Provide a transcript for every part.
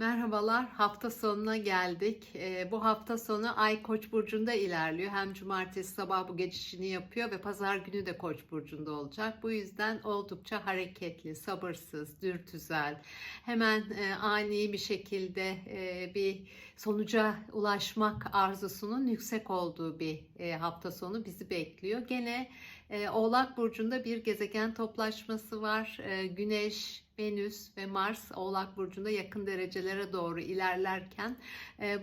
Merhabalar, hafta sonuna geldik. Ee, bu hafta sonu Ay Koç burcunda ilerliyor. Hem cumartesi sabah bu geçişini yapıyor ve pazar günü de Koç burcunda olacak. Bu yüzden oldukça hareketli, sabırsız, dürtüzel, hemen e, ani bir şekilde e, bir sonuca ulaşmak arzusunun yüksek olduğu bir e, hafta sonu bizi bekliyor. Gene e, Oğlak burcunda bir gezegen toplaşması var. E, Güneş, Venüs ve Mars Oğlak Burcu'nda yakın derecelere doğru ilerlerken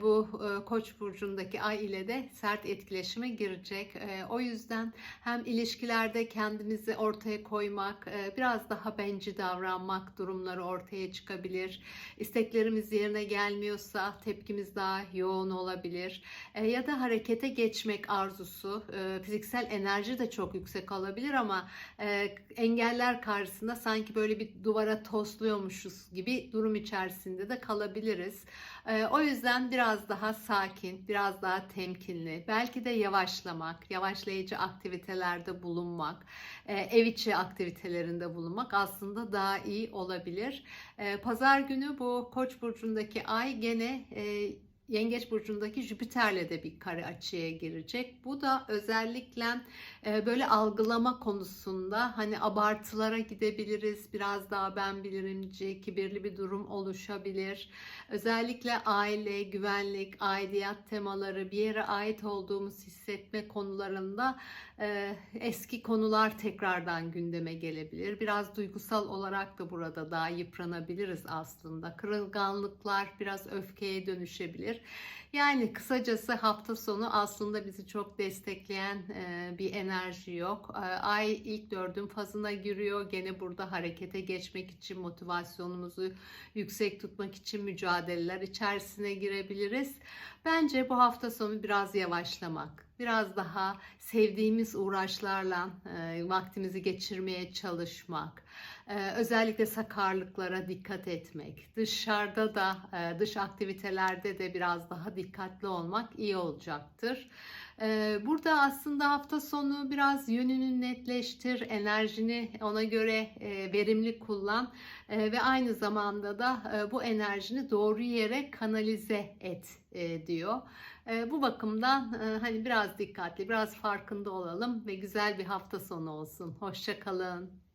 bu Koç burcundaki ay ile de sert etkileşime girecek. O yüzden hem ilişkilerde kendimizi ortaya koymak, biraz daha benci davranmak durumları ortaya çıkabilir. İsteklerimiz yerine gelmiyorsa tepkimiz daha yoğun olabilir. E, ya da harekete geçmek arzusu, e, fiziksel enerji de çok yüksek olabilir ama e, engeller karşısında sanki böyle bir duvara tosluyormuşuz gibi durum içerisinde de kalabiliriz. Ee, o yüzden biraz daha sakin, biraz daha temkinli, belki de yavaşlamak, yavaşlayıcı aktivitelerde bulunmak, e, ev içi aktivitelerinde bulunmak aslında daha iyi olabilir. Ee, Pazar günü bu Koç burcundaki ay gene e, Yengeç burcundaki Jüpiter'le de bir kare açıya girecek. Bu da özellikle e, böyle algılama konusunda hani abartılara gidebiliriz. Biraz daha ben bilirimci, kibirli bir durum oluşabilir. Özellikle aile, güvenlik, aidiyat temaları, bir yere ait olduğumuz hissetme konularında e, eski konular tekrardan gündeme gelebilir. Biraz duygusal olarak da burada daha yıpranabiliriz aslında. Kırılganlıklar biraz öfkeye dönüşebilir. Yani kısacası hafta sonu aslında bizi çok destekleyen e, bir enerji yok. E, Ay ilk dördün fazına giriyor. Gene burada harekete geçmek için motivasyonumuzu yüksek tutmak için mücadeleler içerisine girebiliriz. Bence bu hafta sonu biraz yavaşlamak, biraz daha sevdiğimiz uğraşlarla e, vaktimizi geçirmeye çalışmak, e, özellikle sakarlıklara dikkat etmek, dışarıda da e, dış aktivitelerde de biraz daha dikkatli olmak iyi olacaktır. E, burada aslında hafta sonu biraz yönünü netleştir, enerjini ona göre e, verimli kullan e, ve aynı zamanda da e, bu enerjini doğru yere kanalize et e, diyor. E, bu bakımdan e, hani biraz dikkatli, biraz farkında olalım ve güzel bir hafta sonu olsun. Hoşça kalın.